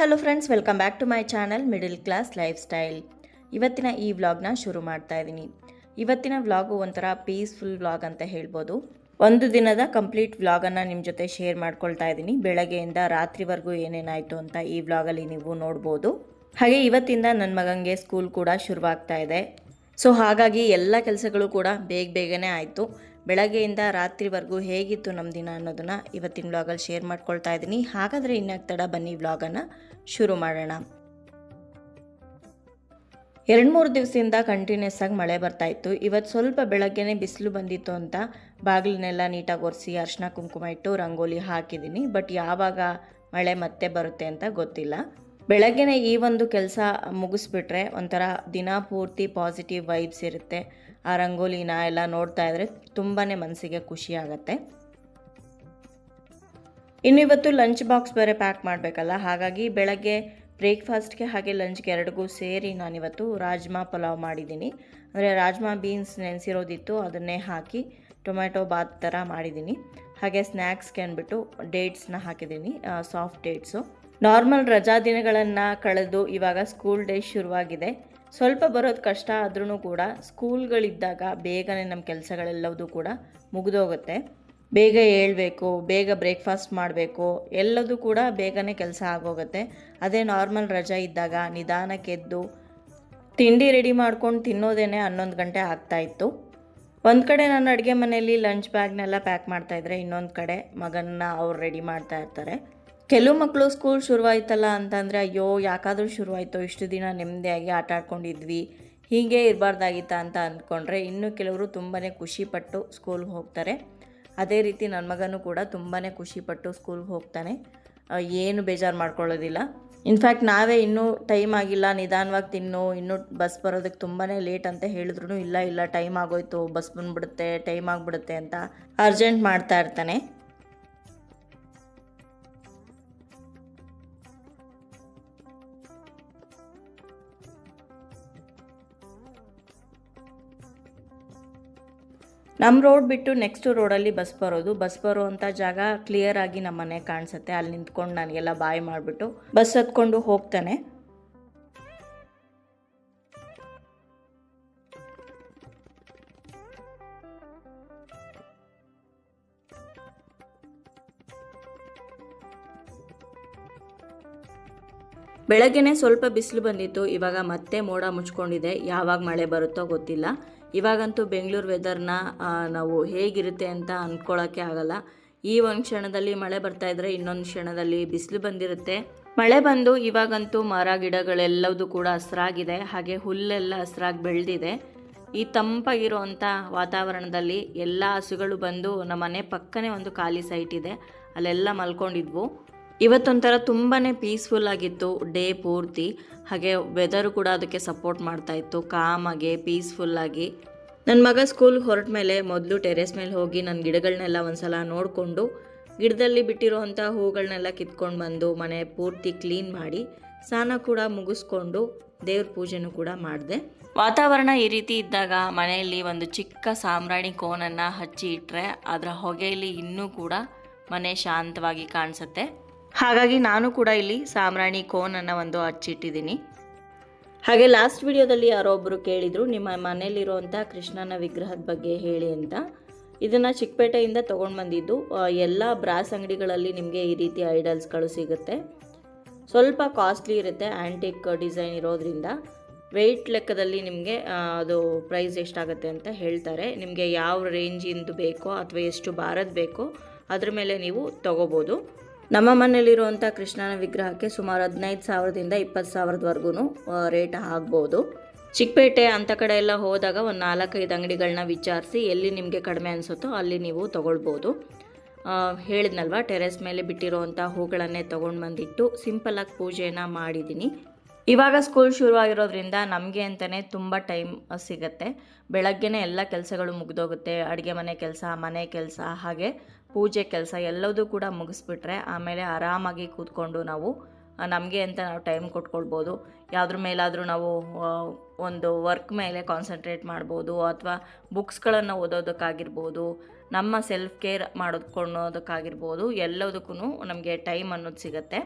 Hello friends, welcome back to my channel middle class lifestyle. ಇವತ್ತಿನ ಈ ವ್ಲಾಗ್ನ ಶುರು ಮಾಡ್ತಾ ಇದ್ದೀನಿ ಇವತ್ತಿನ ವ್ಲಾಗು ಒಂಥರ ಪೀಸ್ಫುಲ್ ವ್ಲಾಗ್ ಅಂತ ಹೇಳ್ಬೋದು. ಒಂದು ದಿನದ ಕಂಪ್ಲೀಟ್ ವ್ಲಾಗನ್ನು ನಿಮ್ಮ ಜೊತೆ ಶೇರ್ ಮಾಡ್ಕೊಳ್ತಾ ಇದ್ದೀನಿ ಬೆಳಗ್ಗೆಯಿಂದ ರಾತ್ರಿವರೆಗೂ ಏನೇನಾಯಿತು ಅಂತ ಈ ವ್ಲಾಗಲ್ಲಿ ನೀವು ನೋಡ್ಬೋದು. ಹಾಗೆ ಇವತ್ತಿಂದ ನನ್ನ ಮಗನಿಗೆ ಸ್ಕೂಲ್ ಕೂಡ ಶುರುವಾಗ್ತಾ ಇದೆ. ಸೊ ಹಾಗಾಗಿ ಎಲ್ಲ ಕೆಲಸಗಳು ಕೂಡ ಬೇಗ ಬೇಗನೆ ಆಯಿತು. ಬೆಳಗ್ಗೆಯಿಂದ ರಾತ್ರಿವರೆಗೂ ಹೇಗಿತ್ತು ನಮ್ಮ ದಿನ ಅನ್ನೋದನ್ನು ಇವತ್ತಿನ ವ್ಲಾಗಲ್ಲಿ ಶೇರ್ ಮಾಡ್ಕೊಳ್ತಾ ಇದ್ದೀನಿ. ಹಾಗಾದರೆ ಇನ್ಯಾಕೆ ತಡ ಬನ್ನಿ ವ್ಲಾಗನ್ನು ಶುರು ಮಾಡೋಣ. ಎರಡು ಮೂರು ದಿವಸದಿಂದ ಕಂಟಿನ್ಯೂಸ್ ಆಗಿ ಮಳೆ ಬರ್ತಾ ಇತ್ತು. ಇವತ್ತು ಸ್ವಲ್ಪ ಬೆಳಗ್ಗೆನೇ ಬಿಸಿಲು ಬಂದಿತ್ತು ಅಂತ ಬಾಗಿಲನ್ನೆಲ್ಲ ನೀಟಾಗಿ ಒರೆಸಿ ಅರ್ಶಿನ ಕುಂಕುಮ ಇಟ್ಟು ರಂಗೋಲಿ ಹಾಕಿದ್ದೀನಿ. ಬಟ್ ಯಾವಾಗ ಮಳೆ ಮತ್ತೆ ಬರುತ್ತೆ ಅಂತ ಗೊತ್ತಿಲ್ಲ. ಬೆಳಗ್ಗೆನೇ ಈ ಒಂದು ಕೆಲಸ ಮುಗಿಸ್ಬಿಟ್ರೆ ಒಂಥರ ದಿನ ಪೂರ್ತಿ ಪಾಸಿಟಿವ್ ವೈಬ್ಸ್ ಇರುತ್ತೆ. ಆ ರಂಗೋಲಿನ ಎಲ್ಲ ನೋಡ್ತಾ ಇದ್ರೆ ತುಂಬಾ ಮನಸ್ಸಿಗೆ ಖುಷಿ ಆಗುತ್ತೆ. ಇನ್ನು ಇವತ್ತು ಲಂಚ್ ಬಾಕ್ಸ್ ಬೇರೆ ಪ್ಯಾಕ್ ಮಾಡಬೇಕಲ್ಲ, ಹಾಗಾಗಿ ಬೆಳಗ್ಗೆ ಬ್ರೇಕ್ಫಾಸ್ಟ್ಗೆ ಹಾಗೆ ಲಂಚ್ಗೆ ಎರಡಿಗೂ ಸೇರಿ ನಾನಿವತ್ತು ರಾಜ್ಮಾ ಪಲಾವ್ ಮಾಡಿದ್ದೀನಿ. ಅಂದರೆ ರಾಜ್ಮಾ ಬೀನ್ಸ್ ನೆನೆಸಿರೋದಿತ್ತು, ಅದನ್ನೇ ಹಾಕಿ ಟೊಮ್ಯಾಟೊ ಬಾತ್ ಥರ ಮಾಡಿದ್ದೀನಿ. ಹಾಗೆ ಸ್ನ್ಯಾಕ್ಸ್ಗೆ ಅಂದ್ಬಿಟ್ಟು ಡೇಟ್ಸ್ನ ಹಾಕಿದ್ದೀನಿ ಸಾಫ್ಟ್ ಡೇಟ್ಸು ನಾರ್ಮಲ್ ರಜಾ ದಿನಗಳನ್ನು ಕಳೆದು ಇವಾಗ ಸ್ಕೂಲ್ ಡೇ ಶುರುವಾಗಿದೆ. ಸ್ವಲ್ಪ ಬರೋದು ಕಷ್ಟ ಆದ್ರೂ ಕೂಡ ಸ್ಕೂಲ್ಗಳಿದ್ದಾಗ ಬೇಗನೆ ನಮ್ಮ ಕೆಲಸಗಳೆಲ್ಲವೂ ಕೂಡ ಮುಗಿದೋಗುತ್ತೆ. ಬೇಗ ಏಳಬೇಕು ಬೇಗ ಬ್ರೇಕ್ಫಾಸ್ಟ್ ಮಾಡಬೇಕು, ಎಲ್ಲದೂ ಕೂಡ ಬೇಗನೆ ಕೆಲಸ ಆಗೋಗುತ್ತೆ. ಅದೇ ನಾರ್ಮಲ್ ರಜಾ ಇದ್ದಾಗ ನಿಧಾನಕ್ಕೆದ್ದು ತಿಂಡಿ ರೆಡಿ ಮಾಡ್ಕೊಂಡು ತಿನ್ನೋದೇನೆ ಹನ್ನೊಂದು ಗಂಟೆ ಆಗ್ತಾಯಿತ್ತು ಒಂದು ಕಡೆ ನಾನು ಅಡುಗೆ ಮನೆಯಲ್ಲಿ ಲಂಚ್ ಬ್ಯಾಗ್ನೆಲ್ಲ ಪ್ಯಾಕ್ ಮಾಡ್ತಾಯಿದ್ರೆ ಇನ್ನೊಂದು ಕಡೆ ಮಗನ್ನ ಅವ್ರು ರೆಡಿ ಮಾಡ್ತಾ ಇರ್ತಾರೆ. ಕೆಲವು ಮಕ್ಕಳು ಸ್ಕೂಲ್ ಶುರುವಾಯ್ತಲ್ಲ ಅಂತಂದರೆ, ಅಯ್ಯೋ, ಯಾಕಾದರೂ ಶುರುವಾಯಿತು, ಇಷ್ಟು ದಿನ ನೆಮ್ಮದಿಯಾಗಿ ಆಟ ಆಡ್ಕೊಂಡಿದ್ವಿ, ಹೀಗೆ ಇರಬಾರ್ದಾಗಿತ್ತ ಅಂತ ಅಂದ್ಕೊಂಡ್ರೆ ಇನ್ನು ಕೆಲವರು ತುಂಬಾ ಖುಷಿಪಟ್ಟು ಸ್ಕೂಲ್ಗೆ ಹೋಗ್ತಾರೆ. ಅದೇ ರೀತಿ ನನ್ನ ಮಗನೂ ಕೂಡ ತುಂಬಾ ಖುಷಿಪಟ್ಟು ಸ್ಕೂಲ್ಗೆ ಹೋಗ್ತಾನೆ. ಏನು ಬೇಜಾರು ಮಾಡ್ಕೊಳ್ಳೋದಿಲ್ಲ. ಇನ್ಫ್ಯಾಕ್ಟ್ ನಾವೇ ಇನ್ನೂ ಟೈಮ್ ಆಗಿಲ್ಲ, ನಿಧಾನವಾಗಿ ತಿನ್ನು, ಇನ್ನೂ ಬಸ್ ಬರೋದಕ್ಕೆ ತುಂಬಾ ಲೇಟ್ ಅಂತ ಹೇಳಿದ್ರು ಇಲ್ಲ ಇಲ್ಲ ಟೈಮ್ ಆಗೋಯ್ತು ಬಸ್ ಬಂದ್ಬಿಡುತ್ತೆ ಟೈಮ್ ಆಗಿಬಿಡುತ್ತೆ ಅಂತ ಅರ್ಜೆಂಟ್ ಮಾಡ್ತಾ ಇರ್ತಾನೆ. ನಮ್ಮ ರೋಡ್ ಬಿಟ್ಟು ನೆಕ್ಸ್ಟ್ ರೋಡಲ್ಲಿ ಬಸ್ ಬರೋದು. ಬಸ್ ಬರುವಂಥ ಜಾಗ ಕ್ಲಿಯರ್ ಆಗಿ ನಮ್ಮ ಮನೆ ಕಾಣಿಸುತ್ತೆ. ಅಲ್ಲಿ ನಿಂತ್ಕೊಂಡು ನನಗೆಲ್ಲ ಬಾಯ್ ಮಾಡಿಬಿಟ್ಟು ಬಸ್ ಹತ್ಕೊಂಡು ಹೋಗ್ತಾನೆ. ಬೆಳಗ್ಗೆನೆ ಸ್ವಲ್ಪ ಬಿಸಿಲು ಬಂದಿತ್ತು. ಇವಾಗ ಮತ್ತೆ ಮೋಡ ಮುಚ್ಕೊಂಡಿದೆ. ಯಾವಾಗ ಮಳೆ ಬರುತ್ತೋ ಗೊತ್ತಿಲ್ಲ. ಇವಾಗಂತೂ ಬೆಂಗಳೂರು ವೆದರ್ನ ನಾವು ಹೇಗಿರುತ್ತೆ ಅಂತ ಅಂದ್ಕೊಳ್ಳೋಕ್ಕೆ ಆಗಲ್ಲ. ಈ ಒಂದು ಕ್ಷಣದಲ್ಲಿ ಮಳೆ ಬರ್ತಾ ಇದ್ರೆ ಇನ್ನೊಂದು ಕ್ಷಣದಲ್ಲಿ ಬಿಸಿಲು ಬಂದಿರುತ್ತೆ. ಮಳೆ ಬಂದು ಇವಾಗಂತೂ ಮರ ಗಿಡಗಳೆಲ್ಲವೂ ಕೂಡ ಹಸ್ರಾಗಿದೆ. ಹಾಗೆ ಹುಲ್ಲೆಲ್ಲ ಹಸ್ರಾಗಿ ಬೆಳೆದಿದೆ. ಈ ತಂಪಾಗಿರುವಂಥ ವಾತಾವರಣದಲ್ಲಿ ಎಲ್ಲ ಹಸುಗಳು ಬಂದು ನಮ್ಮ ಮನೆ ಪಕ್ಕನೇ ಒಂದು ಖಾಲಿ ಸೈಟ್ ಇದೆ. ಅಲ್ಲೆಲ್ಲ ಮಲ್ಕೊಂಡಿದ್ವು. ಇವತ್ತೊಂಥರ ತುಂಬಾ ಪೀಸ್ಫುಲ್ ಆಗಿತ್ತು ಡೇ ಪೂರ್ತಿ. ಹಾಗೆ ವೆದರು ಕೂಡ ಅದಕ್ಕೆ ಸಪೋರ್ಟ್ ಮಾಡ್ತಾ ಇತ್ತು ಕಾಮಾಗೆ ಪೀಸ್ಫುಲ್ಲಾಗಿ ನನ್ನ ಮಗ ಸ್ಕೂಲ್ಗೆ ಹೊರಟ ಮೇಲೆ ಮೊದಲು ಟೆರೆಸ್ ಮೇಲೆ ಹೋಗಿ ನನ್ನ ಗಿಡಗಳನ್ನೆಲ್ಲ ಒಂದ್ಸಲ ನೋಡಿಕೊಂಡು, ಗಿಡದಲ್ಲಿ ಬಿಟ್ಟಿರೋವಂಥ ಹೂಗಳನ್ನೆಲ್ಲ ಕಿತ್ಕೊಂಡು ಬಂದು ಮನೆ ಪೂರ್ತಿ ಕ್ಲೀನ್ ಮಾಡಿ, ಸ್ನಾನ ಕೂಡ ಮುಗಿಸ್ಕೊಂಡು ದೇವ್ರ ಪೂಜೆನೂ ಕೂಡ ಮಾಡಿದೆ. ವಾತಾವರಣ ಈ ರೀತಿ ಇದ್ದಾಗ ಮನೆಯಲ್ಲಿ ಒಂದು ಚಿಕ್ಕ ಸಾಮ್ರಾಣಿ ಕೋನನ್ನು ಹಚ್ಚಿ ಇಟ್ಟರೆ ಅದರ ಹೊಗೆಯಲ್ಲಿ ಇನ್ನೂ ಕೂಡ ಮನೆ ಶಾಂತವಾಗಿ ಕಾಣಿಸುತ್ತೆ. ಹಾಗಾಗಿ ನಾನು ಕೂಡ ಇಲ್ಲಿ ಸಾಮ್ರಾಣಿ ಕೋನನ್ನು ಒಂದು ಹಚ್ಚಿಟ್ಟಿದ್ದೀನಿ ಹಾಗೆ ಲಾಸ್ಟ್ ವಿಡಿಯೋದಲ್ಲಿ ಯಾರೋ ಒಬ್ಬರು ಕೇಳಿದರು, ನಿಮ್ಮ ಮನೆಯಲ್ಲಿರುವಂಥ ಕೃಷ್ಣನ ವಿಗ್ರಹದ ಬಗ್ಗೆ ಹೇಳಿ ಅಂತ. ಇದನ್ನು ಚಿಕ್ಕಪೇಟೆಯಿಂದ ತೊಗೊಂಡು ಬಂದಿದ್ದು ಎಲ್ಲ ಬ್ರಾಸ್ ಅಂಗಡಿಗಳಲ್ಲಿ ನಿಮಗೆ ಈ ರೀತಿ ಐಡಲ್ಸ್ಗಳು ಸಿಗುತ್ತೆ. ಸ್ವಲ್ಪ ಕಾಸ್ಟ್ಲಿ ಇರುತ್ತೆ ಆ್ಯಂಟಿಕ್ ಡಿಸೈನ್ ಇರೋದ್ರಿಂದ. ವೆಯ್ಟ್ ಲೆಕ್ಕದಲ್ಲಿ ನಿಮಗೆ ಅದು ಪ್ರೈಸ್ ಎಷ್ಟಾಗುತ್ತೆ ಅಂತ ಹೇಳ್ತಾರೆ. ನಿಮಗೆ ಯಾವ ರೇಂಜಿಂದು ಬೇಕೋ ಅಥವಾ ಎಷ್ಟು ಭಾರದ ಬೇಕೋ ಅದ್ರ ಮೇಲೆ ನೀವು ತಗೋಬೋದು. ನಮ್ಮ ಮನೆಯಲ್ಲಿರುವಂಥ ಕೃಷ್ಣನ ವಿಗ್ರಹಕ್ಕೆ ಸುಮಾರು ಹದಿನೈದು ಸಾವಿರದಿಂದ ಇಪ್ಪತ್ತು ಸಾವಿರದವರೆಗೂ ರೇಟ್ ಆಗ್ಬೋದು. ಚಿಕ್ಕಪೇಟೆ ಅಂಥ ಕಡೆ ಎಲ್ಲ ಹೋದಾಗ ಒಂದು ನಾಲ್ಕೈದು ಅಂಗಡಿಗಳನ್ನ ವಿಚಾರಿಸಿ ಎಲ್ಲಿ ನಿಮಗೆ ಕಡಿಮೆ ಅನಿಸುತ್ತೋ ಅಲ್ಲಿ ನೀವು ತೊಗೊಳ್ಬೋದು. ಹೇಳಿದ್ನಲ್ವ, ಟೆರೆಸ್ ಮೇಲೆ ಬಿಟ್ಟಿರೋವಂಥ ಹೂಗಳನ್ನೇ ತೊಗೊಂಡು ಬಂದಿಟ್ಟು ಸಿಂಪಲಾಗಿ ಪೂಜೆನ ಮಾಡಿದ್ದೀನಿ. ಇವಾಗ ಸ್ಕೂಲ್ ಶುರುವಾಗಿರೋದ್ರಿಂದ ನಮಗೆ ಅಂತಲೇ ತುಂಬ ಟೈಮ್ ಸಿಗುತ್ತೆ. ಬೆಳಗ್ಗೆನೇ ಎಲ್ಲ ಕೆಲಸಗಳು ಮುಗಿದೋಗುತ್ತೆ. ಅಡುಗೆ ಮನೆ ಕೆಲಸ ಮನೆ ಕೆಲಸ, ಹಾಗೆ ಪೂಜೆ ಕೆಲಸ ಎಲ್ಲದೂ ಕೂಡ ಮುಗಿಸ್ಬಿಟ್ರೆ ಆಮೇಲೆ ಆರಾಮಾಗಿ ಕೂತ್ಕೊಂಡು ನಾವು ನಮಗೆ ಅಂತ ನಾವು ಟೈಮ್ ಕೊಟ್ಕೊಳ್ಬೋದು. ಯಾವುದ್ರ ಮೇಲಾದರೂ ನಾವು ಒಂದು ವರ್ಕ್ ಮೇಲೆ ಕಾನ್ಸಂಟ್ರೇಟ್ ಮಾಡ್ಬೋದು ಅಥವಾ ಬುಕ್ಸ್ಗಳನ್ನು ಓದೋದಕ್ಕಾಗಿರ್ಬೋದು, ನಮ್ಮ ಸೆಲ್ಫ್ ಕೇರ್ ಮಾಡೋದ್ಕೊಳ್ಳೋದಕ್ಕಾಗಿರ್ಬೋದು ಎಲ್ಲದಕ್ಕೂ ನಮಗೆ ಟೈಮ್ ಅನ್ನೋದು ಸಿಗುತ್ತೆ.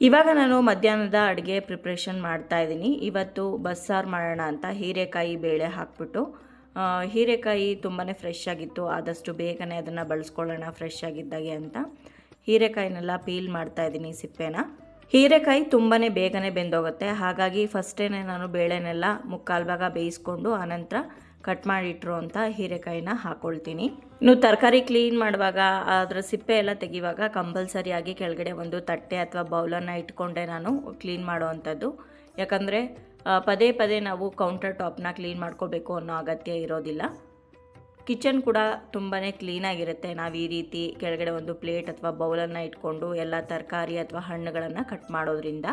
ಇವಾಗ ನಾನು ಮಧ್ಯಾಹ್ನದ ಅಡುಗೆ ಪ್ರಿಪ್ರೇಷನ್ ಮಾಡ್ತಾ ಇದ್ದೀನಿ. ಇವತ್ತು ಬಸ್ಸಾರು ಮಾಡೋಣ ಅಂತ ಹೀರೆಕಾಯಿ ಬೇಳೆ ಹಾಕ್ಬಿಟ್ಟು ಹೀರೆಕಾಯಿ ತುಂಬಾ ಫ್ರೆಶ್ ಆಗಿತ್ತು. ಆದಷ್ಟು ಬೇಗನೆ ಅದನ್ನು ಬಳಸ್ಕೊಳ್ಳೋಣ ಫ್ರೆಶ್ ಆಗಿದ್ದಾಗೆ ಅಂತ. ಹೀರೆಕಾಯಿನೆಲ್ಲ ಪೀಲ್ ಮಾಡ್ತಾ ಇದ್ದೀನಿ ಸಿಪ್ಪೆನ. ಹೀರೆಕಾಯಿ ತುಂಬಾ ಬೇಗನೆ ಬೆಂದೋಗುತ್ತೆ. ಹಾಗಾಗಿ ಫಸ್ಟೇ ನಾನು ಬೇಳೆನೆಲ್ಲ ಮುಕ್ಕಾಲು ಭಾಗ ಬೇಯಿಸ್ಕೊಂಡು ಆನಂತರ ಕಟ್ ಮಾಡಿಟ್ರು ಅಂತ ಹೀರೆಕಾಯಿನ ಹಾಕ್ಕೊಳ್ತೀನಿ ಇನ್ನು ತರಕಾರಿ ಕ್ಲೀನ್ ಮಾಡುವಾಗ ಅದರ ಸಿಪ್ಪೆ ಎಲ್ಲ ತೆಗಿವಾಗ ಕಂಪಲ್ಸರಿಯಾಗಿ ಕೆಳಗಡೆ ಒಂದು ತಟ್ಟೆ ಅಥವಾ ಬೌಲನ್ನು ಇಟ್ಕೊಂಡೆ ನಾನು ಕ್ಲೀನ್ ಮಾಡುವಂಥದ್ದು ಯಾಕಂದರೆ ಪದೇ ಪದೇ ನಾವು ಕೌಂಟರ್ ಟಾಪ್ನ ಕ್ಲೀನ್ ಮಾಡ್ಕೋಬೇಕು ಅನ್ನೋ ಅಗತ್ಯ ಇರೋದಿಲ್ಲ. ಕಿಚನ್ ಕೂಡ ತುಂಬಾ ಕ್ಲೀನಾಗಿರುತ್ತೆ ನಾವು ಈ ರೀತಿ ಕೆಳಗಡೆ ಒಂದು ಪ್ಲೇಟ್ ಅಥವಾ ಬೌಲನ್ನು ಇಟ್ಕೊಂಡು ಎಲ್ಲ ತರಕಾರಿ ಅಥವಾ ಹಣ್ಣುಗಳನ್ನು ಕಟ್ ಮಾಡೋದ್ರಿಂದ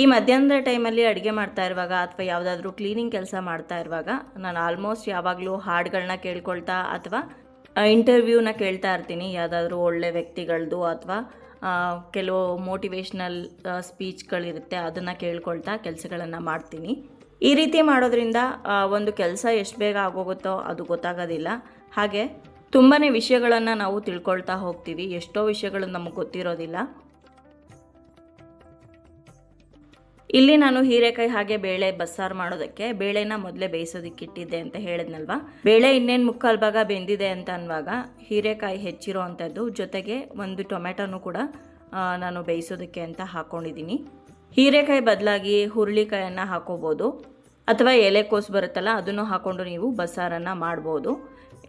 ಈ ಮಧ್ಯಾಹ್ನದ ಟೈಮಲ್ಲಿ ಅಡುಗೆ ಮಾಡ್ತಾ ಇರುವಾಗ ಅಥವಾ ಯಾವುದಾದ್ರೂ ಕ್ಲೀನಿಂಗ್ ಕೆಲಸ ಮಾಡ್ತಾ ಇರುವಾಗ, ನಾನು ಆಲ್ಮೋಸ್ಟ್ ಯಾವಾಗಲೂ ಹಾಡುಗಳನ್ನ ಕೇಳ್ಕೊಳ್ತಾ ಅಥವಾ ಇಂಟರ್ವ್ಯೂನ ಕೇಳ್ತಾ ಇರ್ತೀನಿ. ಯಾವುದಾದ್ರೂ ಒಳ್ಳೆ ವ್ಯಕ್ತಿಗಳದ್ದು ಅಥವಾ ಕೆಲವು ಮೋಟಿವೇಶ್ನಲ್ ಸ್ಪೀಚ್ಗಳಿರುತ್ತೆ ಅದನ್ನು ಕೇಳ್ಕೊಳ್ತಾ ಕೆಲಸಗಳನ್ನು ಮಾಡ್ತೀನಿ. ಈ ರೀತಿ ಮಾಡೋದ್ರಿಂದ ಒಂದು ಕೆಲಸ ಎಷ್ಟು ಬೇಗ ಆಗೋಗುತ್ತೋ ಅದು ಗೊತ್ತಾಗೋದಿಲ್ಲ. ಹಾಗೆ ತುಂಬಾ ವಿಷಯಗಳನ್ನು ನಾವು ತಿಳ್ಕೊಳ್ತಾ ಹೋಗ್ತೀವಿ. ಎಷ್ಟೋ ವಿಷಯಗಳು ನಮಗೆ ಗೊತ್ತಿರೋದಿಲ್ಲ. ಇಲ್ಲಿ ನಾನು ಹೀರೆಕಾಯಿ ಹಾಗೆ ಬೇಳೆ ಬಸ್ಸಾರು ಮಾಡೋದಕ್ಕೆ ಬೇಳೆನ ಮೊದಲೇ ಬೇಯಿಸೋದಿಕ್ಕೆ ಇಟ್ಟಿದ್ದೆ ಅಂತ ಹೇಳಿದ್ನಲ್ವಾ? ಬೇಳೆ ಇನ್ನೇನು ಮುಕ್ಕಾಲು ಭಾಗ ಬೆಂದಿದೆ ಅಂತ ಅನ್ನುವಾಗ ಹೀರೆಕಾಯಿ ಹೆಚ್ಚಿರೋ ಅಂಥದ್ದು ಜೊತೆಗೆ ಒಂದು ಟೊಮೆಟೊನು ಕೂಡ ನಾನು ಬೇಯಿಸೋದಕ್ಕೆ ಅಂತ ಹಾಕ್ಕೊಂಡಿದ್ದೀನಿ ಹೀರೆಕಾಯಿ ಬದಲಾಗಿ ಹುರುಳಿಕಾಯನ್ನು ಹಾಕೋಬೋದು. ಅಥವಾ ಎಲೆಕೋಸು ಬರುತ್ತಲ್ಲ, ಅದನ್ನು ಹಾಕ್ಕೊಂಡು ನೀವು ಬಸ್ಸಾರನ್ನು ಮಾಡ್ಬೋದು.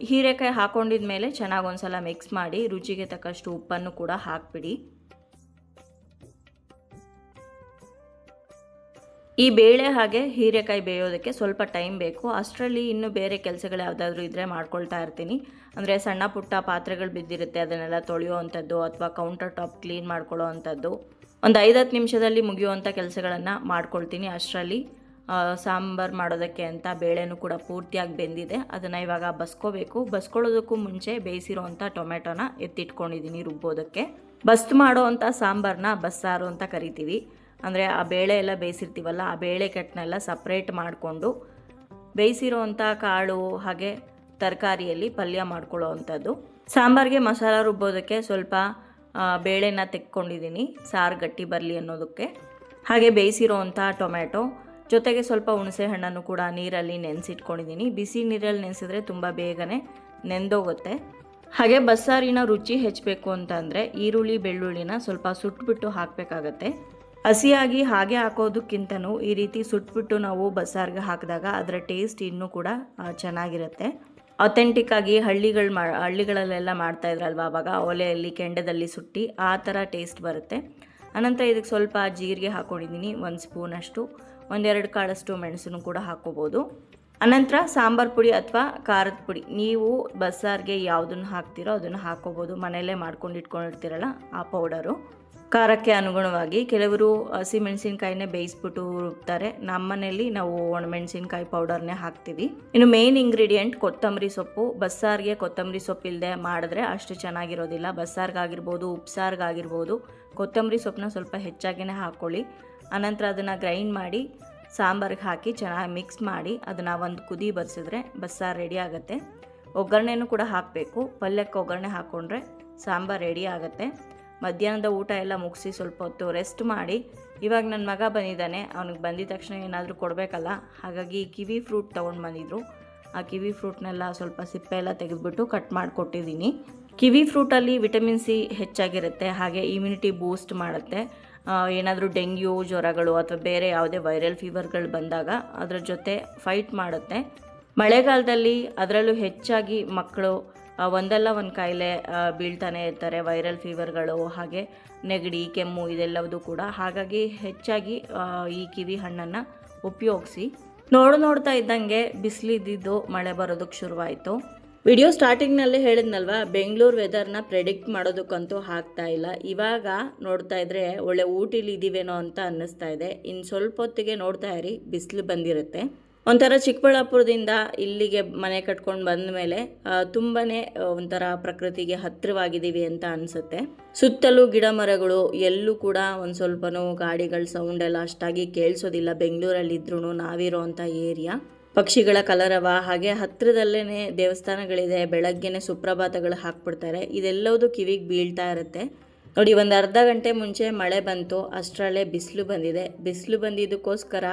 ಹೀರೆಕಾಯಿ ಹಾಕೊಂಡಿದ ಮೇಲೆ ಚೆನ್ನಾಗಿ ಒಂದ್ಸಲ ಮಿಕ್ಸ್ ಮಾಡಿ ರುಚಿಗೆ ತಕ್ಕಷ್ಟು ಉಪ್ಪನ್ನು ಕೂಡ ಹಾಕ್ಬಿಡಿ. ಈ ಬೇಳೆ ಹಾಗೆ ಹೀರೆಕಾಯಿ ಬೇಯೋದಕ್ಕೆ ಸ್ವಲ್ಪ ಟೈಮ್ ಬೇಕು. ಅಷ್ಟರಲ್ಲಿ ಇನ್ನೂ ಬೇರೆ ಕೆಲಸಗಳು ಯಾವುದಾದ್ರೂ ಇದ್ದರೆ ಮಾಡ್ಕೊಳ್ತಾ ಇರ್ತೀನಿ. ಅಂದರೆ ಸಣ್ಣ ಪುಟ್ಟ ಪಾತ್ರೆಗಳು ಬಿದ್ದಿರುತ್ತೆ, ಅದನ್ನೆಲ್ಲ ತೊಳೆಯೋ ಅಂಥದ್ದು ಅಥವಾ ಕೌಂಟರ್ ಟಾಪ್ ಕ್ಲೀನ್ ಮಾಡ್ಕೊಳ್ಳೋ ಅಂಥದ್ದು ಒಂದು ಐದತ್ತು ನಿಮಿಷದಲ್ಲಿ ಮುಗಿಯುವಂಥ ಕೆಲಸಗಳನ್ನು ಮಾಡ್ಕೊಳ್ತೀನಿ ಅಷ್ಟರಲ್ಲಿ. ಸಾಂಬಾರು ಮಾಡೋದಕ್ಕೆ ಅಂತ ಬೇಳೆನೂ ಕೂಡ ಪೂರ್ತಿಯಾಗಿ ಬೆಂದಿದೆ. ಅದನ್ನು ಇವಾಗ ಬಸ್ಕೋಬೇಕು. ಬಸ್ಕೊಳ್ಳೋದಕ್ಕೂ ಮುಂಚೆ ಬೇಯಿಸಿರೋವಂಥ ಟೊಮೆಟೊನ ಎತ್ತಿಟ್ಕೊಂಡಿದ್ದೀನಿ ರುಬ್ಬೋದಕ್ಕೆ. ಬಸ್ತ್ ಮಾಡೋ ಅಂಥ ಸಾಂಬಾರನ್ನ ಬಸ್ಸಾರು ಅಂತ ಕರಿತೀವಿ. ಅಂದರೆ ಆ ಬೇಳೆ ಎಲ್ಲ ಬೇಯಿಸಿರ್ತೀವಲ್ಲ, ಆ ಬೇಳೆ ಕಟ್ಟನೆಲ್ಲ ಸಪ್ರೇಟ್ ಮಾಡಿಕೊಂಡು ಬೇಯಿಸಿರೋವಂಥ ಕಾಳು ಹಾಗೆ ತರಕಾರಿಯಲ್ಲಿ ಪಲ್ಯ ಮಾಡ್ಕೊಳ್ಳೋ ಅಂಥದ್ದು ಸಾಂಬಾರಿಗೆ ಮಸಾಲ ರುಬ್ಬೋದಕ್ಕೆ ಸ್ವಲ್ಪ ಬೇಳೆನ ತೆಕ್ಕೊಂಡಿದ್ದೀನಿ, ಸಾರು ಗಟ್ಟಿ ಬರಲಿ ಅನ್ನೋದಕ್ಕೆ. ಹಾಗೆ ಬೇಯಿಸಿರೋವಂಥ ಟೊಮ್ಯಾಟೊ, ಜೊತೆಗೆ ಸ್ವಲ್ಪ ಹುಣಸೆ ಹಣ್ಣನ್ನು ಕೂಡ ನೀರಲ್ಲಿ ನೆನೆಸಿಟ್ಕೊಂಡಿದ್ದೀನಿ. ಬಿಸಿ ನೀರಲ್ಲಿ ನೆನೆಸಿದ್ರೆ ತುಂಬ ಬೇಗನೆ ನೆಂದೋಗುತ್ತೆ. ಹಾಗೆ ಬಸ್ಸಾರಿನ ರುಚಿ ಹೆಚ್ಚಬೇಕು ಅಂತಂದರೆ ಈರುಳ್ಳಿ, ಬೆಳ್ಳುಳ್ಳಿನ ಸ್ವಲ್ಪ ಸುಟ್ಬಿಟ್ಟು ಹಾಕಬೇಕಾಗತ್ತೆ. ಹಸಿಯಾಗಿ ಹಾಗೆ ಹಾಕೋದಕ್ಕಿಂತನೂ ಈ ರೀತಿ ಸುಟ್ಬಿಟ್ಟು ನಾವು ಬಸ್ಸಾರಿಗೆ ಹಾಕಿದಾಗ ಅದರ ಟೇಸ್ಟ್ ಇನ್ನೂ ಕೂಡ ಚೆನ್ನಾಗಿರುತ್ತೆ. ಅಥೆಂಟಿಕ್ ಆಗಿ ಹಳ್ಳಿಗಳು ಮಾ, ಹಳ್ಳಿಗಳಲ್ಲೆಲ್ಲ ಮಾಡ್ತಾ ಇದ್ರಲ್ವ ಆವಾಗ ಒಲೆಯಲ್ಲಿ, ಕೆಂಡದಲ್ಲಿ ಸುಟ್ಟಿ ಆ ಥರ ಟೇಸ್ಟ್ ಬರುತ್ತೆ. ಅನಂತರ ಇದಕ್ಕೆ ಸ್ವಲ್ಪ ಜೀರಿಗೆ ಹಾಕೊಂಡಿದ್ದೀನಿ, ಒಂದು ಸ್ಪೂನಷ್ಟು ಒಂದೆರಡು ಕಾಳಷ್ಟು ಮೆಣಸನ್ನು ಕೂಡ ಹಾಕೋಬೋದು ಅನಂತರ ಸಾಂಬಾರು ಪುಡಿ ಅಥವಾ ಖಾರದ ಪುಡಿ. ನೀವು ಬಸ್ಸಾರಿಗೆ ಯಾವುದನ್ನು ಹಾಕ್ತೀರೋ ಅದನ್ನು ಹಾಕೋಬೋದು ಮನೆಯಲ್ಲೇ ಮಾಡ್ಕೊಂಡು ಇಟ್ಕೊಂಡಿರ್ತೀರಲ್ಲ ಆ ಪೌಡರು. ಖಾರಕ್ಕೆ ಅನುಗುಣವಾಗಿ ಕೆಲವರು ಹಸಿಮೆಣಸಿನ್ಕಾಯಿನೇ ಬೇಯಿಸ್ಬಿಟ್ಟು ರುಬ್ತಾರೆ. ಮನೆಯಲ್ಲಿ ನಾವು ಒಣಮೆಣಸಿನ್ಕಾಯಿ ಪೌಡರ್ನೇ ಹಾಕ್ತೀವಿ. ಇನ್ನು ಮೇನ್ ಇಂಗ್ರೀಡಿಯೆಂಟ್ ಕೊತ್ತಂಬರಿ ಸೊಪ್ಪು. ಬಸ್ಸಾರಿಗೆ ಕೊತ್ತಂಬರಿ ಸೊಪ್ಪು ಇಲ್ಲದೆ ಮಾಡಿದ್ರೆ ಅಷ್ಟು ಚೆನ್ನಾಗಿರೋದಿಲ್ಲ. ಬಸ್ಸಾರ್ಗಾಗಿರ್ಬೋದು, ಉಪ್ಸಾರ್ಗಾಗಿರ್ಬೋದು. ಕೊತ್ತಂಬರಿ ಸೊಪ್ಪನ್ನ ಸ್ವಲ್ಪ ಹೆಚ್ಚಾಗಿನೇ ಹಾಕ್ಕೊಳ್ಳಿ ಅನಂತರ ಅದನ್ನು ಗ್ರೈಂಡ್ ಮಾಡಿ, ಸಾಂಬಾರಿಗೆ ಹಾಕಿ ಚೆನ್ನಾಗಿ ಮಿಕ್ಸ್ ಮಾಡಿ ಅದನ್ನು ಒಂದು ಕುದಿ ಬರೆಸಿದ್ರೆ ಬಸ್ಸಾರು ರೆಡಿ ಆಗುತ್ತೆ. ಒಗ್ಗರಣೆನೂ ಕೂಡ ಹಾಕಬೇಕು. ಪಲ್ಯಕ್ಕೆ ಒಗ್ಗರಣೆ ಹಾಕ್ಕೊಂಡ್ರೆ ಸಾಂಬಾರು ರೆಡಿ ಆಗುತ್ತೆ. ಮಧ್ಯಾಹ್ನದ ಊಟ ಎಲ್ಲ ಮುಗಿಸಿ ಸ್ವಲ್ಪ ಹೊತ್ತು ರೆಸ್ಟ್ ಮಾಡಿ. ಇವಾಗ ನನ್ನ ಮಗ ಬಂದಿದ್ದಾನೆ. ಅವ್ನಿಗೆ ಬಂದಿದ ತಕ್ಷಣ ಏನಾದರೂ ಕೊಡಬೇಕಲ್ಲ? ಹಾಗಾಗಿ ಕಿವಿ ಫ್ರೂಟ್ ತೊಗೊಂಡು ಬಂದಿದ್ರು. ಆ ಕಿವಿ ಫ್ರೂಟ್ನೆಲ್ಲ ಸ್ವಲ್ಪ ಸಿಪ್ಪೆ ಎಲ್ಲ ತೆಗೆದುಬಿಟ್ಟು ಕಟ್ ಮಾಡಿಕೊಟ್ಟಿದ್ದೀನಿ. ಕಿವಿ ಫ್ರೂಟಲ್ಲಿ ವಿಟಮಿನ್ ಸಿ ಹೆಚ್ಚಾಗಿರುತ್ತೆ. ಹಾಗೆ ಇಮ್ಯುನಿಟಿ ಬೂಸ್ಟ್ ಮಾಡುತ್ತೆ. ಏನಾದರೂ ಡೆಂಗ್ಯೂ, ಜ್ವರಗಳು ಅಥವಾ ಬೇರೆ ಯಾವುದೇ ವೈರಲ್ ಫೀವರ್ಗಳು ಬಂದಾಗ ಅದರ ಜೊತೆ ಫೈಟ್ ಮಾಡುತ್ತೆ. ಮಳೆಗಾಲದಲ್ಲಿ ಅದರಲ್ಲೂ ಹೆಚ್ಚಾಗಿ ಮಕ್ಕಳು ಒಂದಲ್ಲ ಒಂದು ಕಾಯಿಲೆ ಬೀಳ್ತಾನೆ ಇರ್ತಾರೆ ವೈರಲ್ ಫೀವರ್ಗಳು ಹಾಗೆ ನೆಗಡಿ, ಕೆಮ್ಮು ಇದೆಲ್ಲವೂ ಕೂಡ. ಹಾಗಾಗಿ ಹೆಚ್ಚಾಗಿ ಈ ಕಿವಿ ಹಣ್ಣನ್ನು ಉಪಯೋಗಿಸಿ. ನೋಡು ನೋಡ್ತಾ ಇದ್ದಂಗೆ ಬಿಸಿಲಿದ್ದು ಮಳೆ ಬರೋದಕ್ಕೆ ಶುರುವಾಯಿತು. ವಿಡಿಯೋ ಸ್ಟಾರ್ಟಿಂಗ್ನಲ್ಲಿ ಹೇಳಿದ್ನಲ್ವ, ಬೆಂಗಳೂರು ವೆದರ್ನ ಪ್ರೆಡಿಕ್ಟ್ ಮಾಡೋದಕ್ಕಂತೂ ಆಗ್ತಾ ಇಲ್ಲ. ಇವಾಗ ನೋಡ್ತಾ ಇದ್ರೆ ಒಳ್ಳೆ ಊಟಿಲಿ ಇದ್ದೀವೇನೋ ಅಂತ ಅನ್ನಿಸ್ತಾ ಇದೆ. ಇನ್ನು ಸ್ವಲ್ಪ ಹೊತ್ತಿಗೆ ನೋಡ್ತಾ ಇರಿ, ಬಿಸಿಲು ಬಂದಿರುತ್ತೆ. ಒಂಥರ ಚಿಕ್ಕಬಳ್ಳಾಪುರದಿಂದ ಇಲ್ಲಿಗೆ ಮನೆ ಕಟ್ಕೊಂಡು ಬಂದ ಮೇಲೆ ತುಂಬಾ ಒಂಥರ ಪ್ರಕೃತಿಗೆ ಹತ್ತಿರವಾಗಿದ್ದೀವಿ ಅಂತ ಅನಿಸುತ್ತೆ. ಸುತ್ತಲೂ ಗಿಡ ಮರಗಳು, ಎಲ್ಲೂ ಕೂಡ ಒಂದು ಸ್ವಲ್ಪನೂ ಗಾಡಿಗಳ ಸೌಂಡ್ ಎಲ್ಲ ಅಷ್ಟಾಗಿ ಕೇಳಿಸೋದಿಲ್ಲ. ಬೆಂಗಳೂರಲ್ಲಿ ಇದ್ರೂ ನಾವಿರೋ ಅಂಥ ಏರಿಯಾ. ಪಕ್ಷಿಗಳ ಕಲರವ, ಹಾಗೆ ಹತ್ತಿರದಲ್ಲೇ ದೇವಸ್ಥಾನಗಳಿದೆ, ಬೆಳಗ್ಗೆನೆ ಸುಪ್ರಭಾತಗಳು ಹಾಕ್ಬಿಡ್ತಾರೆ. ಇದೆಲ್ಲವುದು ಕಿವಿಗೆ ಬೀಳ್ತಾ ಇರುತ್ತೆ. ನೋಡಿ, ಒಂದು ಅರ್ಧ ಗಂಟೆ ಮುಂಚೆ ಮಳೆ ಬಂತು, ಅಷ್ಟರಲ್ಲೇ ಬಿಸಿಲು ಬಂದಿದೆ. ಬಿಸಿಲು ಬಂದಿದ್ದಕ್ಕೋಸ್ಕರ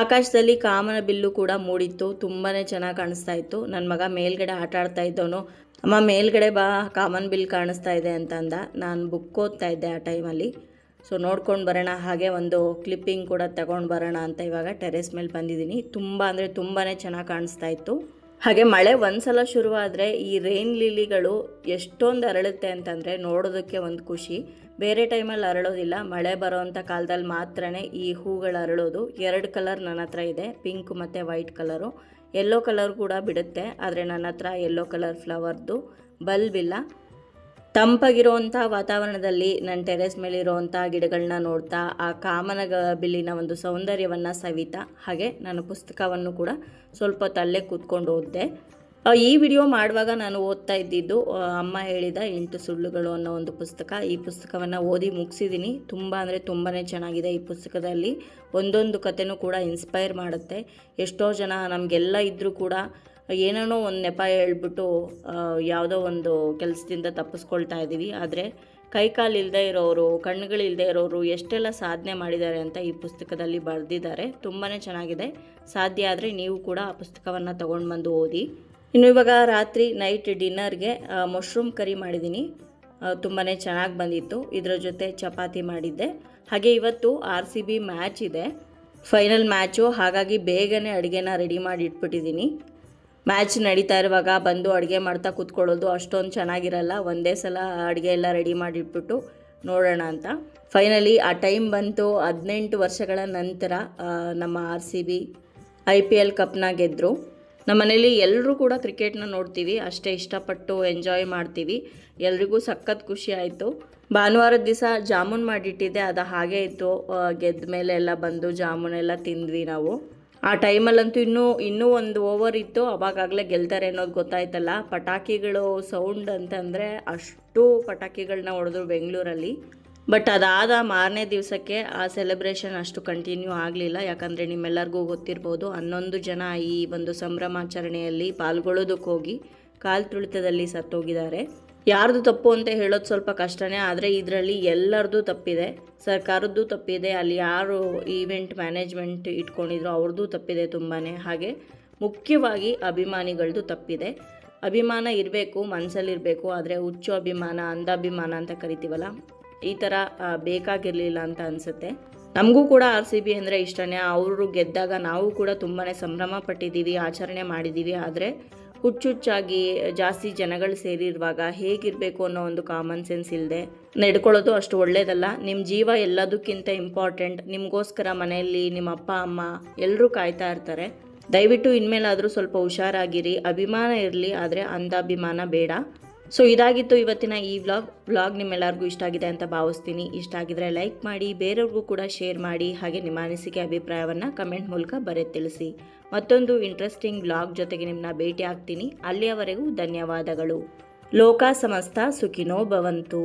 ಆಕಾಶದಲ್ಲಿ ಕಾಮನ ಬಿಲ್ಲು ಕೂಡ ಮೂಡಿತ್ತು. ತುಂಬಾ ಚೆನ್ನಾಗಿ ಕಾಣಿಸ್ತಾ ಇತ್ತು. ನನ್ನ ಮಗ ಮೇಲ್ಗಡೆ ಆಟ ಆಡ್ತಾ ಇದ್ದವನು, ಅಮ್ಮ, ಮೇಲ್ಗಡೆ ಬಾ, ಕಾಮನ್ ಬಿಲ್ ಕಾಣಿಸ್ತಾ ಇದೆ ಅಂತ ಅಂದ. ನಾನು ಬುಕ್ ಓದ್ತಾ ಇದ್ದೆ ಆ ಟೈಮಲ್ಲಿ ಸೊ ನೋಡ್ಕೊಂಡು ಬರೋಣ, ಹಾಗೆ ಒಂದು ಕ್ಲಿಪ್ಪಿಂಗ್ ಕೂಡ ತಗೊಂಡು ಬರೋಣ ಅಂತ ಇವಾಗ ಟೆರೆಸ್ ಮೇಲೆ ಬಂದಿದ್ದೀನಿ. ತುಂಬ ಅಂದರೆ ತುಂಬಾ ಚೆನ್ನಾಗಿ ಕಾಣಿಸ್ತಾ ಇತ್ತು. ಹಾಗೆ ಮಳೆ ಒಂದ್ಸಲ ಶುರುವಾದರೆ ಈ ರೈನ್ ಲಿಲಿಗಳು ಎಷ್ಟೊಂದು ಅರಳುತ್ತೆ ಅಂತಂದರೆ ನೋಡೋದಕ್ಕೆ ಒಂದು ಖುಷಿ. ಬೇರೆ ಟೈಮಲ್ಲಿ ಅರಳೋದಿಲ್ಲ. ಮಳೆ ಬರೋವಂಥ ಕಾಲದಲ್ಲಿ ಮಾತ್ರನೇ ಈ ಹೂಗಳು ಅರಳೋದು. ಎರಡು ಕಲರ್ ನನ್ನ ಹತ್ರ ಇದೆ. ಪಿಂಕ್ ಮತ್ತು ವೈಟ್ ಕಲರು ಯೆಲ್ಲೋ ಕಲರ್ ಕೂಡ ಬಿಡುತ್ತೆ. ಆದರೆ ನನ್ನ ಹತ್ರ ಯೆಲ್ಲೋ ಕಲರ್ ಫ್ಲವರ್ದು ಬಲ್ಬ್ ಇಲ್ಲ. ತಂಪಾಗಿರುವಂಥ ವಾತಾವರಣದಲ್ಲಿ ನನ್ನ ಟೆರೆಸ್ ಮೇಲೆ ಇರುವಂಥ ಗಿಡಗಳನ್ನ ನೋಡ್ತಾ, ಆ ಕಾಮನಗ ಬಿಲ್ಲಿನ ಒಂದು ಸೌಂದರ್ಯವನ್ನು ಸವಿತಾ, ಹಾಗೆ ನಾನು ಪುಸ್ತಕವನ್ನು ಕೂಡ ಸ್ವಲ್ಪ ತಲ್ಲೇ ಕೂತ್ಕೊಂಡು ಓದಿದೆ. ಈ ವಿಡಿಯೋ ಮಾಡುವಾಗ ನಾನು ಓದ್ತಾ ಇದ್ದಿದ್ದು ಅಮ್ಮ ಹೇಳಿದ ಎಂಟು ಸುಳ್ಳುಗಳು ಅನ್ನೋ ಒಂದು ಪುಸ್ತಕ. ಈ ಪುಸ್ತಕವನ್ನು ಓದಿ ಮುಗಿಸಿದ್ದೀನಿ ತುಂಬ ಅಂದರೆ ತುಂಬಾ ಚೆನ್ನಾಗಿದೆ ಈ ಪುಸ್ತಕದಲ್ಲಿ. ಒಂದೊಂದು ಕಥೆನೂ ಕೂಡ ಇನ್ಸ್ಪೈರ್ ಮಾಡುತ್ತೆ. ಎಷ್ಟೋ ಜನ ನಮಗೆಲ್ಲ ಇದ್ದರೂ ಕೂಡ ಏನೇನೋ ಒಂದು ನೆಪ ಹೇಳ್ಬಿಟ್ಟು ಯಾವುದೋ ಒಂದು ಕೆಲಸದಿಂದ ತಪ್ಪಿಸ್ಕೊಳ್ತಾ ಇದ್ದೀವಿ ಆದರೆ ಕೈ ಕಾಲು ಇಲ್ಲದೆ ಇರೋರು ಕಣ್ಣುಗಳಿಲ್ಲದೆ ಇರೋರು ಎಷ್ಟೆಲ್ಲ ಸಾಧನೆ ಮಾಡಿದ್ದಾರೆ ಅಂತ ಈ ಪುಸ್ತಕದಲ್ಲಿ ಬರೆದಿದ್ದಾರೆ. ತುಂಬಾ ಚೆನ್ನಾಗಿದೆ. ಸಾಧ್ಯ ಆದರೆ ನೀವು ಕೂಡ ಆ ಪುಸ್ತಕವನ್ನು ತೊಗೊಂಡು ಬಂದು ಓದಿ. ಇನ್ನು ಇವಾಗ ರಾತ್ರಿ ನೈಟ್ ಡಿನ್ನರ್ಗೆ ಮಶ್ರೂಮ್ ಕರಿ ಮಾಡಿದ್ದೀನಿ ತುಂಬಾ ಚೆನ್ನಾಗಿ ಬಂದಿತ್ತು. ಇದರ ಜೊತೆ ಚಪಾತಿ ಮಾಡಿದ್ದೆ. ಹಾಗೆ ಇವತ್ತು ಆರ್ ಸಿ ಬಿ ಮ್ಯಾಚ್ ಇದೆ. ಫೈನಲ್ ಮ್ಯಾಚು, ಹಾಗಾಗಿ ಬೇಗನೆ ಅಡುಗೆನ ರೆಡಿ ಮಾಡಿ ಇಟ್ಬಿಟ್ಟಿದ್ದೀನಿ ಮ್ಯಾಚ್ ನಡೀತಾ ಇರುವಾಗ ಬಂದು ಅಡುಗೆ ಮಾಡ್ತಾ ಕೂತ್ಕೊಳ್ಳೋದು ಅಷ್ಟೊಂದು ಚೆನ್ನಾಗಿರಲ್ಲ. ಒಂದೇ ಸಲ ಅಡುಗೆ ಎಲ್ಲ ರೆಡಿ ಮಾಡಿಟ್ಬಿಟ್ಟು ನೋಡೋಣ ಅಂತ. ಫೈನಲಿ ಆ ಟೈಮ್ ಬಂತು ಹದಿನೆಂಟು ವರ್ಷಗಳ ನಂತರ ನಮ್ಮ R C B I P L ಕಪ್ನ ಗೆದ್ದರು ನಮ್ಮ ಮನೇಲಿ ಎಲ್ಲರೂ ಕೂಡ ಕ್ರಿಕೆಟ್ನ ನೋಡ್ತೀವಿ. ಅಷ್ಟೇ ಇಷ್ಟಪಟ್ಟು ಎಂಜಾಯ್ ಮಾಡ್ತೀವಿ. ಎಲ್ರಿಗೂ ಸಖತ್ ಖುಷಿ ಆಯಿತು. ಭಾನುವಾರದ ದಿವಸ ಜಾಮೂನ್ ಮಾಡಿಟ್ಟಿದ್ದೆ. ಅದು ಹಾಗೇ ಇತ್ತು. ಗೆದ್ದ ಮೇಲೆ ಎಲ್ಲ ಬಂದು ಜಾಮೂನೆಲ್ಲ ತಿಂದ್ವಿ ನಾವು. ಆ ಟೈಮಲ್ಲಂತೂ ಇನ್ನೂ ಇನ್ನೂ ಒಂದು ಓವರ್ ಇತ್ತು. ಅವಾಗಾಗಲೇ ಗೆಲ್ತಾರೆ ಅನ್ನೋದು ಗೊತ್ತಾಯ್ತಲ್ಲ. ಪಟಾಕಿಗಳು ಸೌಂಡ್ ಅಂತಂದರೆ ಅಷ್ಟು ಪಟಾಕಿಗಳನ್ನ ಹೊಡೆದ್ರು ಬೆಂಗಳೂರಲ್ಲಿ. ಬಟ್ ಅದಾದ ಮಾರನೇ ದಿವಸಕ್ಕೆ ಆ ಸೆಲೆಬ್ರೇಷನ್ ಅಷ್ಟು ಕಂಟಿನ್ಯೂ ಆಗಲಿಲ್ಲ. ಯಾಕಂದರೆ ನಿಮ್ಮೆಲ್ಲರಿಗೂ ಗೊತ್ತಿರ್ಬೋದು, ಹನ್ನೊಂದು ಜನ ಈ ಒಂದು ಸಂಭ್ರಮಾಚರಣೆಯಲ್ಲಿ ಪಾಲ್ಗೊಳ್ಳೋದಕ್ಕೆ ಹೋಗಿ ಕಾಲು ತುಳಿತದಲ್ಲಿ ಸತ್ತೋಗಿದ್ದಾರೆ. ಯಾರ್ದು ತಪ್ಪು ಅಂತ ಹೇಳೋದು ಸ್ವಲ್ಪ ಕಷ್ಟನೇ, ಆದರೆ ಇದರಲ್ಲಿ ಎಲ್ಲರದ್ದು ತಪ್ಪಿದೆ. ಸರ್ಕಾರದ್ದು ತಪ್ಪಿದೆ, ಅಲ್ಲಿ ಯಾರು ಈವೆಂಟ್ ಮ್ಯಾನೇಜ್ಮೆಂಟ್ ಇಟ್ಕೊಂಡಿದ್ರು ಅವ್ರದ್ದು ತಪ್ಪಿದೆ ತುಂಬಾ ಹಾಗೆ ಮುಖ್ಯವಾಗಿ ಅಭಿಮಾನಿಗಳದ್ದು ತಪ್ಪಿದೆ. ಅಭಿಮಾನ ಇರಬೇಕು ಮನಸ್ಸಲ್ಲಿರಬೇಕು ಆದರೆ ಹುಚ್ಚು ಅಭಿಮಾನ, ಅಂಧಾಭಿಮಾನ ಅಂತ ಕರಿತೀವಲ್ಲ, ಈ ಥರ ಬೇಕಾಗಿರಲಿಲ್ಲ ಅಂತ ಅನಿಸುತ್ತೆ. ನಮಗೂ ಕೂಡ ಆರ್ ಸಿ ಬಿ ಅಂದರೆ ಇಷ್ಟನೇ. ಅವರು ಗೆದ್ದಾಗ ನಾವು ಕೂಡ ತುಂಬಾ ಸಂಭ್ರಮ ಪಟ್ಟಿದ್ದೀವಿ ಆಚರಣೆ ಮಾಡಿದ್ದೀವಿ, ಆದರೆ ಹುಚ್ಚುಚ್ಚಾಗಿ ಜಾಸ್ತಿ ಜನಗಳು ಸೇರಿರುವಾಗ ಹೇಗಿರಬೇಕು ಅನ್ನೋ ಒಂದು ಕಾಮನ್ ಸೆನ್ಸ್ ಇಲ್ಲದೆ ನಡ್ಕೊಳ್ಳೋದು ಅಷ್ಟು ಒಳ್ಳೆಯದಲ್ಲ ನಿಮ್ಮ ಜೀವ ಎಲ್ಲದಕ್ಕಿಂತ ಇಂಪಾರ್ಟೆಂಟ್ ನಿಮಗೋಸ್ಕರ ಮನೆಯಲ್ಲಿ ನಿಮ್ಮ ಅಪ್ಪ, ಅಮ್ಮ ಎಲ್ಲರೂ ಕಾಯ್ತಾ ಇರ್ತಾರೆ. ದಯವಿಟ್ಟು ಇನ್ಮೇಲಾದರೂ ಸ್ವಲ್ಪ ಹುಷಾರಾಗಿರಿ. ಅಭಿಮಾನ ಇರಲಿ, ಆದರೆ ಅಂಧಾಭಿಮಾನ ಬೇಡ. ಸೊ ಇದಾಗಿತ್ತು ಇವತ್ತಿನ ಈ ವ್ಲಾಗ್ ವ್ಲಾಗ್ ನಿಮ್ಮೆಲ್ಲರಿಗೂ ಇಷ್ಟ ಆಗಿದೆ ಅಂತ ಭಾವಿಸ್ತೀನಿ. ಇಷ್ಟ ಆಗಿದ್ರೆ ಲೈಕ್ ಮಾಡಿ, ಬೇರೆಯವ್ರಿಗೂ ಕೂಡ ಶೇರ್ ಮಾಡಿ, ಹಾಗೆ ನಿಮ್ಮ ಅನಿಸಿಕೆ, ಅಭಿಪ್ರಾಯವನ್ನು ಕಮೆಂಟ್ ಮೂಲಕ ಬರೆ ತಿಳಿಸಿ. ಮತ್ತೊಂದು ಇಂಟ್ರೆಸ್ಟಿಂಗ್ ವ್ಲಾಗ್ ಜೊತೆಗೆ ನಿಮ್ಮನ್ನ ಭೇಟಿ ಆಗ್ತೀನಿ. ಅಲ್ಲಿಯವರೆಗೂ ಧನ್ಯವಾದಗಳು. ಲೋಕ ಸಮಸ್ತ, ಸುಖಿನೋ ಭವಂತು.